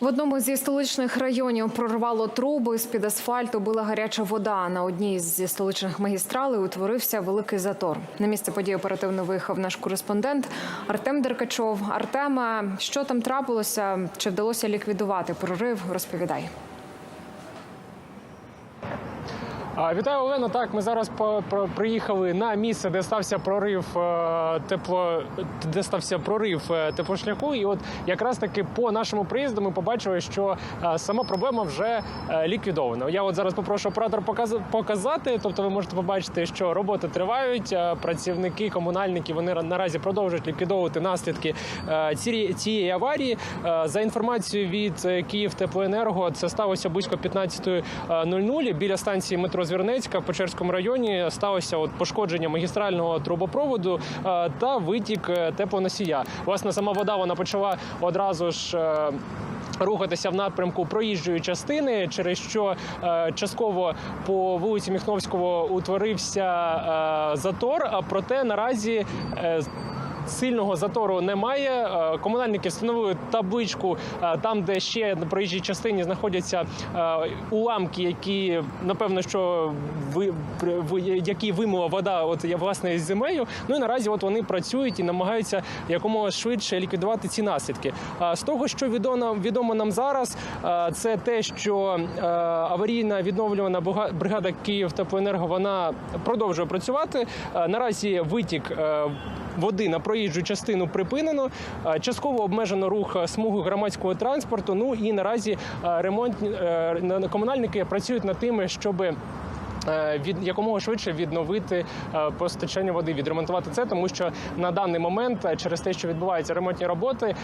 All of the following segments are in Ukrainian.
В одному зі столичних районів прорвало труби, з-під асфальту била гаряча вода. На одній зі столичних магістралей утворився великий затор. На місце події оперативно виїхав наш кореспондент Артем Деркачов. Артема, що там трапилося? Чи вдалося ліквідувати прорив? Розповідай. Вітаю, Олено. Так, ми зараз приїхали на місце, де стався прорив е, тепло, де стався прорив е, теплошляху. І от якраз таки по нашому приїзду ми побачили, що е, сама проблема вже ліквідована. Я от зараз попрошу оператор показ- показати. Тобто, ви можете побачити, що роботи тривають. Працівники, комунальники вони ра- наразі продовжують ліквідовувати наслідки цієї, аварії. За інформацією від е, Київтеплоенерго, це сталося близько 15.00 біля станції метро Звірнецька в Печерському районі. Сталося от пошкодження магістрального трубопроводу е, та витік е, теплоносія. Власне, сама вода вона почала одразу ж. е, Рухатися в напрямку проїжджої частини, через що е, частково по вулиці Міхновського утворився е, затор. А проте наразі е, Сильного затору немає. Е, Комунальники встановили табличку е, там, де ще на проїжджій частині знаходяться е, уламки, які напевно, що ви які вимила вода, от власне з землею. Ну і наразі от вони працюють і намагаються якомога швидше ліквідувати ці наслідки. З того, що відомо відомо нам зараз, це те, що аварійна відновлювана бригада Київтеплоенерго вона продовжує працювати. Наразі витік. Води на проїжджу частину припинено. Е, Частково обмежено рух смуги громадського транспорту. Ну і наразі е, ремонтні е, на- комунальники працюють над тим, щоб від якомога швидше відновити постачання води, відремонтувати це, тому що на даний момент, через те, що відбуваються ремонтні роботи,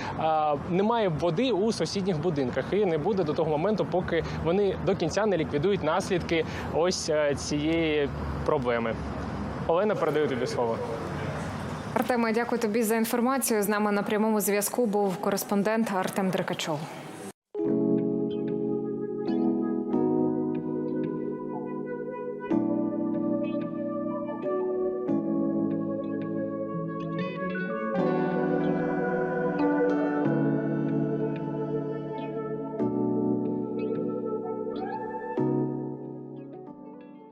немає води у сусідніх будинках і не буде до того моменту, поки вони до кінця не ліквідують наслідки ось цієї проблеми. Олена, передаю тобі слово. Артема, дякую тобі за інформацію. З нами на прямому зв'язку був кореспондент Артем Деркачов.